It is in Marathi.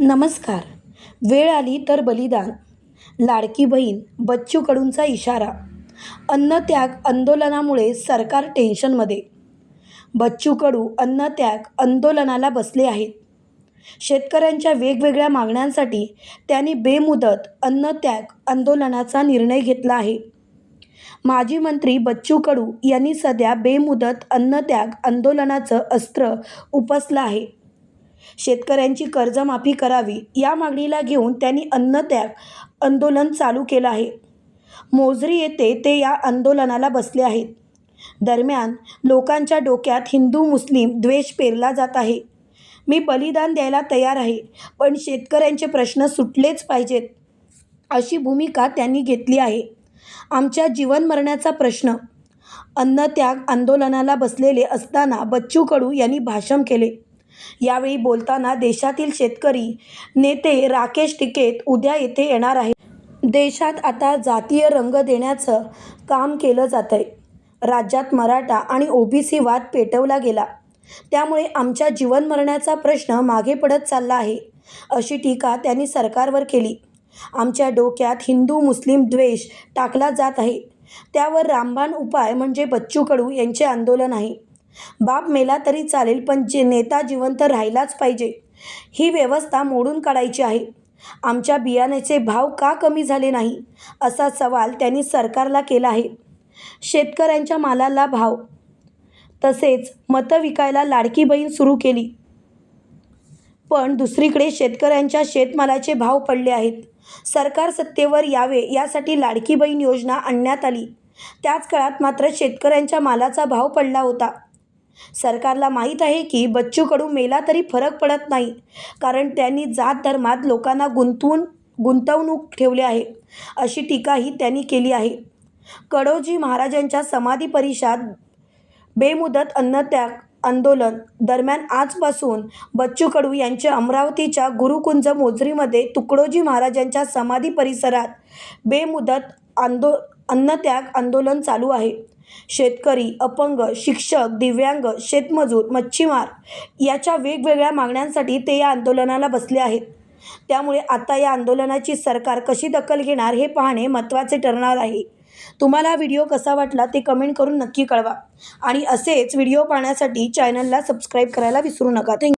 नमस्कार. वेळ आली तर बलिदान. लाडकी बहीण बच्चू कडूंचा इशारा अन्नत्याग आंदोलनामुळे सरकार टेन्शनमध्ये. बच्चू कडू अन्नत्याग आंदोलनाला बसले आहेत. शेतकऱ्यांच्या वेगवेगळ्या मागण्यांसाठी त्यांनी बेमुदत अन्नत्याग आंदोलनाचा निर्णय घेतला आहे. माजी मंत्री बच्चू कडू यांनी सध्या बेमुदत अन्नत्याग आंदोलनाचं अस्त्र उपसलं आहे. शेतकऱ्यांची कर्जमाफी करावी या मागणीला घेऊन त्यांनी अन्नत्याग आंदोलन चालू केलं आहे. मोजरी येथे ते या आंदोलनाला बसले आहेत. दरम्यान लोकांच्या डोक्यात हिंदू मुस्लिम द्वेष पेरला जात आहे. मी बलिदान द्यायला तयार आहे पण शेतकऱ्यांचे प्रश्न सुटलेच पाहिजेत अशी भूमिका त्यांनी घेतली आहे. आमच्या जीवन मरण्याचा प्रश्न अन्नत्याग आंदोलनाला बसलेले असताना बच्चू कडू यांनी भाषण केले. यावेळी बोलताना देशातील शेतकरी नेते राकेश टिकेत उद्या येथे येणार आहे देशात आता जातीय रंग देण्याचं काम केलं जातं आहे राज्यात मराठा आणि ओबीसी वाद पेटवला गेला. त्यामुळे आमच्या जीवन मरण्याचा प्रश्न मागे पडत चालला आहे अशी टीका त्यांनी सरकारवर केली. आमच्या डोक्यात हिंदू मुस्लिम द्वेष टाकला जात आहे. त्यावर रामबाण उपाय म्हणजे बच्चू कडू यांचे आंदोलन आहे. बाप मेला तरी चालेल पण जे नेता जिवंत राहिलाच पाहिजे. ही व्यवस्था मोडून काढायची आहे. आमच्या बियाण्याचे भाव का कमी झाले नाही असा सवाल त्यांनी सरकारला केला आहे. शेतकऱ्यांच्या मालाला भाव. तसेच मतं विकायला लाडकी बहीण सुरू केली. पण दुसरीकडे शेतकऱ्यांच्या शेतमालाचे भाव पडले आहेत. सरकार सत्तेवर यावे यासाठी लाडकी बहीण योजना आणण्यात आली. त्याच काळात मात्र शेतकऱ्यांच्या मालाचा भाव पडला होता. सरकारला माहीत आहे की बच्चू कडू मेला तरी फरक पडत नाही. कारण त्यांनी जात धर्मात लोकांना गुंतवून गुंतवणूक ठेवले आहे. अशी टीकाही त्यांनी केली आहे. कडोजी महाराजांच्या समाधी परिषद बेमुदत अन्नत्याग आंदोलन दरम्यान आजपासून बच्चू कडू यांचे अमरावतीच्या गुरुकुंज मोजरीमध्ये तुकडोजी महाराजांच्या समाधी परिसरात बेमुदत आंदो अन्नत्याग आंदोलन चालू आहे. शेतकरी अपंग शिक्षक दिव्यांग शेतमजूर मच्छीमार याच्या वेगवेगळ्या मागण्यांसाठी ते या आंदोलनाला बसले आहेत. त्यामुळे आता या आंदोलनाची सरकार कशी दखल घेणार हे पाहणे महत्त्वाचे ठरणार आहे. तुम्हाला हा व्हिडिओ कसा वाटला ते कमेंट करून नक्की कळवा. आणि असेच व्हिडिओ पाहण्यासाठी चॅनलला सबस्क्राईब करायला विसरू नका. थँक्यू